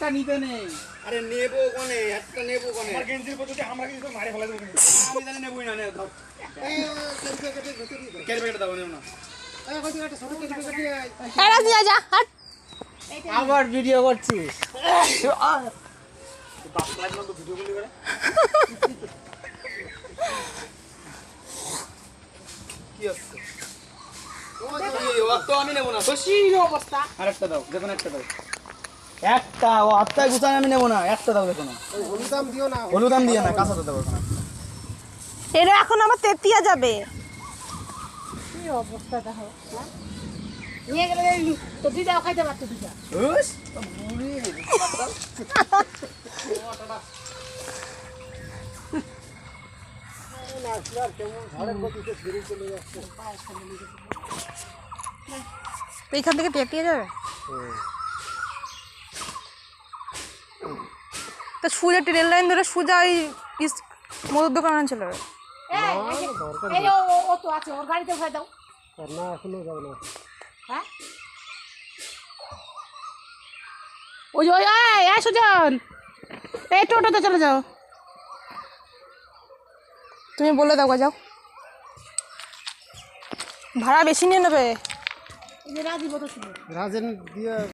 একটা নিতে নেই আরে নেব কোনে? একটা নেব কোনে? আমার গেঞ্জির পদ্ধতি আমরা কিন্তু মারে ফেলা দেবো আমি তাহলে নেবই না নে ধর। কেটে দাও নেব না। আবার ভিডিও করছিস বাপ লাগল তো ভিডিও গুলি করে কি হচ্ছে? ও তো আমি নেব না। অবস্থা। আরেকটা দাও যে কোনো একটা দাও। একটা ও আত্মায় গুছান আমি নেব না একটা দাও দেখো না হলুদাম দিও না। হলুদাম দিও না কাঁচা দেবো না এটা এখন আমার তেতিয়া যাবে। নিয়ে গেলে তো দিদাও খাইতে পারতো দিদা উস, এইখান থেকে তেতিয়া যাবে? তা সোজা ট্রেন লাইন ধরে সোজা ওই মধুর দোকান চলে যাবে ও- তো আছে ওর গাড়িতে দাও। না এখনও যাবে না। হ্যাঁ? ওই এই, এই সুজন। এই টোটোতে চলে যাও। তুমি বলে দাও যাও। ভাড়া বেশি নিয়ে নেবে। রাজেন দিয়ে